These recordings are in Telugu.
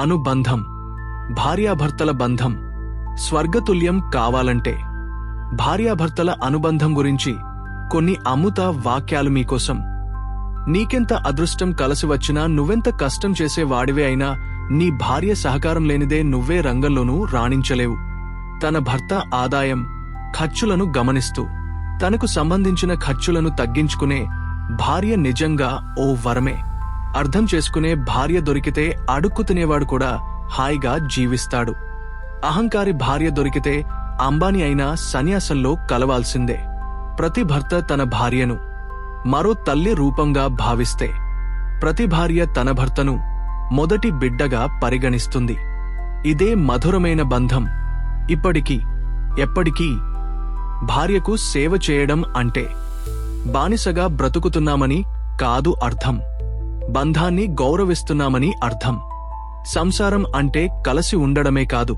అనుబంధం భార్యాభర్తల బంధం స్వర్గతుల్యం కావాలంటే. భార్యాభర్తల అనుబంధం గురించి కొన్ని అమృత వాక్యాలు మీకోసం. నీకెంత అదృష్టం కలసి వచ్చినా నువ్వెంత కష్టం చేసే వాడివే అయినా నీ భార్య సహకారం లేనిదే నువ్వే రంగంలోనూ రాణించలేవు. తన భర్త ఆదాయం ఖర్చులను గమనిస్తూ తనకు సంబంధించిన ఖర్చులను తగ్గించుకునే భార్య నిజంగా ఓ వరమే. అర్థం చేసుకునే భార్య దొరికితే అడుక్కు తినేవాడు కూడా హాయిగా జీవిస్తాడు. అహంకారి భార్య దొరికితే అంబానీ అయినా సన్యాసంలో కలవాల్సిందే. ప్రతి భర్త తన భార్యను మరో తల్లి రూపంగా భావిస్తే. ప్రతి భార్య తన భర్తను మొదటి బిడ్డగా పరిగణిస్తుంది. ఇదే మధురమైన బంధం. ఇప్పటికీ ఎప్పటికీ భార్యకు సేవ చేయడం అంటే బానిసగా బ్రతుకుతున్నామని కాదు అర్థం. బంధాన్ని గౌరవిస్తున్నామని అర్థం. సంసారం అంటే కలసి ఉండడమే కాదు.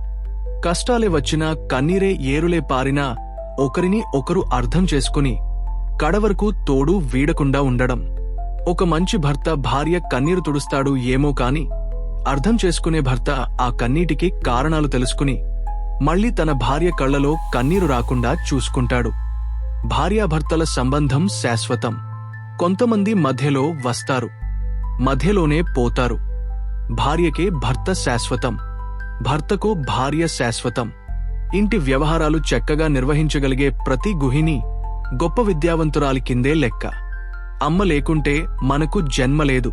కష్టాలే వచ్చినా కన్నీరే ఏరులే పారినా ఒకరిని ఒకరు అర్థం చేసుకుని కడవరకు తోడు వీడకుండా ఉండడం. ఒక మంచి భర్త భార్య కన్నీరు తుడుస్తాడు ఏమో కాని అర్థం చేసుకునే భర్త ఆ కన్నీటికి కారణాలు తెలుసుకుని మళ్ళీ తన భార్య కళ్ళలో కన్నీరు రాకుండా చూసుకుంటాడు. భార్యాభర్తల సంబంధం శాశ్వతం. కొంతమంది మధ్యలో వస్తారు. మధ్యలోనే పోతారు. భార్యకే భర్త శాశ్వతం. భర్తకు భార్య శాశ్వతం. ఇంటి వ్యవహారాలు చక్కగా నిర్వహించగలిగే ప్రతి గుహిని గొప్ప విద్యావంతురాలి కిందే లెక్క. అమ్మ లేకుంటే మనకు జన్మ లేదు.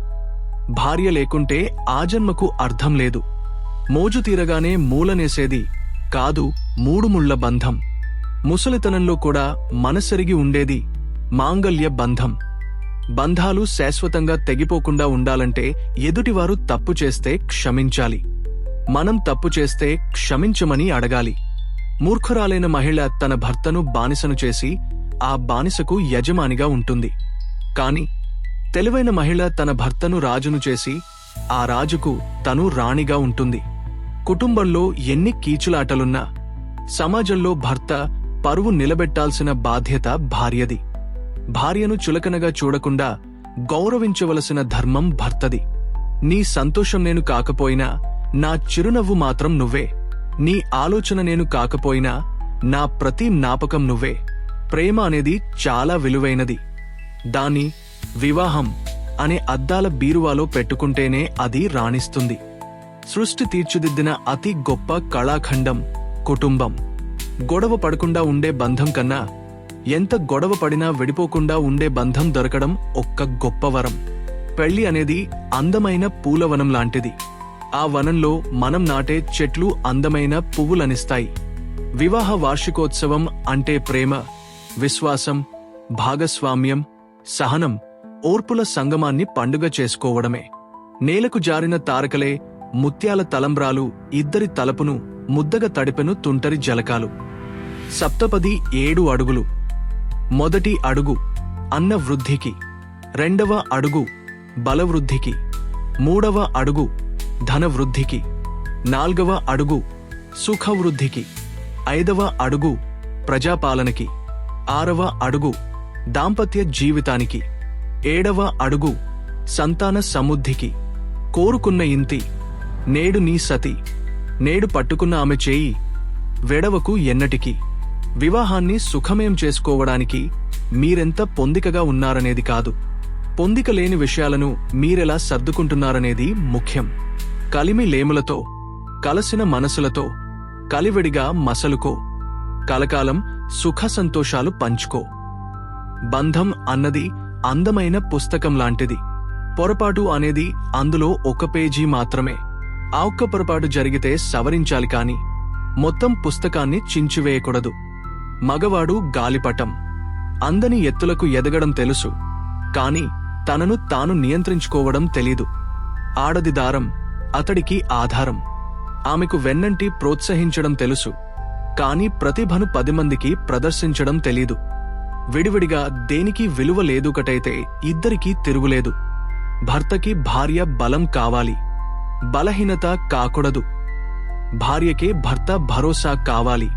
భార్య లేకుంటే ఆ జన్మకు అర్థం లేదు. మోజు తీరగానే మూలనేసేది కాదు మూడుముళ్ళ బంధం. ముసలితనంలో కూడా మనసరిగి ఉండేది మాంగల్య బంధం. బంధాలు శాశ్వతంగా తెగిపోకుండా ఉండాలంటే ఎదుటివారు తప్పు చేస్తే క్షమించాలి. మనం తప్పు చేస్తే క్షమించమని అడగాలి. మూర్ఖురాలైన మహిళ తన భర్తను బానిసను చేసి ఆ బానిసకు యజమానిగా ఉంటుంది. కాని తెలివైన మహిళ తన భర్తను రాజును చేసి ఆ రాజుకు తను రాణిగా ఉంటుంది. కుటుంబంలో ఎన్ని కీచులాటలున్నా సమాజంలో భర్త పరువు నిలబెట్టాల్సిన బాధ్యత భార్యది. భార్యను చులకనగా చూడకుండా గౌరవించవలసిన ధర్మం భర్తది. నీ సంతోషం నేను కాకపోయినా నా చిరునవ్వు మాత్రం నువ్వే. నీ ఆలోచన నేను కాకపోయినా నా ప్రతి జ్ఞాపకం నువ్వే. ప్రేమ అనేది చాలా విలువైనది. దాని వివాహం అనే అద్దాల బీరువాలో పెట్టుకుంటేనే అది రాణిస్తుంది. సృష్టి తీర్చిదిద్దిన అతి గొప్ప కళాఖండం కుటుంబం. గొడవ పడకుండా ఉండే బంధం కన్నా ఎంత గొడవ పడినా విడిపోకుండా ఉండే బంధం దొరకడం ఒక్క గొప్ప వరం. పెళ్ళి అనేది అందమైన పూలవనం లాంటిది. ఆ వనంలో మనం నాటే చెట్లు అందమైన పువ్వులనిస్తాయి. వివాహ వార్షికోత్సవం అంటే ప్రేమ విశ్వాసం భాగస్వామ్యం సహనం ఓర్పుల సంగమాన్ని పండుగ చేసుకోవడమే. నేలకు జారిన తారకలే ముత్యాల తలంబ్రాలు ఇద్దరి తలపును ముద్దగ తడిపెను తుంటరి జలకాలు. సప్తపది ఏడు అడుగులు. మొదటి అడుగు అన్న వృద్ధికి రెండవ అడుగు బలవృద్ధికి మూడవ అడుగు ధనవృద్ధికి నాల్గవ అడుగు సుఖవృద్ధికి ఐదవ అడుగు ప్రజాపాలనకి ఆరవ అడుగు దాంపత్య జీవితానికి ఏడవ అడుగు సంతాన సముద్ధికి. కోరుకున్న ఇంతి నేడు నీ సతి నేడు పట్టుకున్న ఆమె చేయి వెడవకు ఎన్నటికి. వివాహాన్ని సుఖమయం చేసుకోవడానికి మీరెంత పొందికగా ఉన్నారనేది కాదు. పొందిక లేని విషయాలను మీరెలా సర్దుకుంటున్నారనేది ముఖ్యం. కలిమి లేములతో కలసిన మనసులతో కలివిడిగా మసలుకో కలకాలం సుఖ సంతోషాలు పంచుకో. బంధం అన్నది అందమైన పుస్తకం లాంటిది. పొరపాటు అనేది అందులో ఒక పేజీ మాత్రమే. ఆ ఒక్క పొరపాటు జరిగితే సవరించాలి కాని మొత్తం పుస్తకాన్ని చించివేయకూడదు. మగవాడు గాలిపటం. అందని ఎత్తులకు ఎదగడం తెలుసు. కాని తనను తాను నియంత్రించుకోవడం తెలీదు. ఆడది దారం అతడికి ఆధారం. ఆమెకు వెన్నంటి ప్రోత్సహించడం తెలుసు. కాని ప్రతిభను పది మందికి ప్రదర్శించడం తెలీదు. విడివిడిగా దేనికి విలువ లేదుకటైతే ఇద్దరికీ తిరుగులేదు. భర్తకి భార్య బలం కావాలి. బలహీనత కాకూడదు. భార్యకే భర్త భరోసా కావాలి.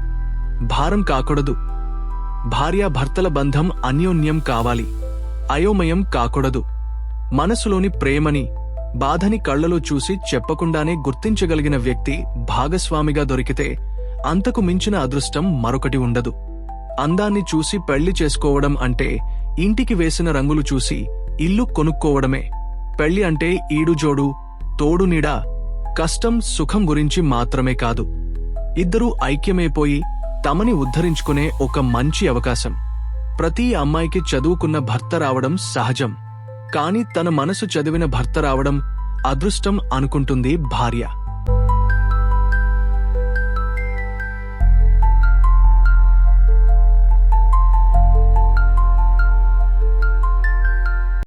భారం కాకూడదు. భార్యాభర్తల బంధం అన్యోన్యం కావాలి. అయోమయం కాకూడదు. మనసులోని ప్రేమని బాధని కళ్ళలో చూసి చెప్పకుండానే గుర్తించగలిగిన వ్యక్తి భాగస్వామిగా దొరికితే అంతకు మించిన అదృష్టం మరొకటి ఉండదు. అందాన్ని చూసి పెళ్ళి చేసుకోవడం అంటే ఇంటికి వేసిన రంగులు చూసి ఇల్లు కొనుక్కోవడమే. పెళ్ళి అంటే ఈడుజోడు తోడునీడ కష్టం సుఖం గురించి మాత్రమే కాదు. ఇద్దరూ ఐక్యమైపోయి తమని ఉద్ధరించుకునే ఒక మంచి అవకాశం. ప్రతి అమ్మాయికి చదువుకున్న భర్త రావడం సహజం. కానీ తన మనసు చదివిన భర్త రావడం అదృష్టం అనుకుంటుంది భార్య.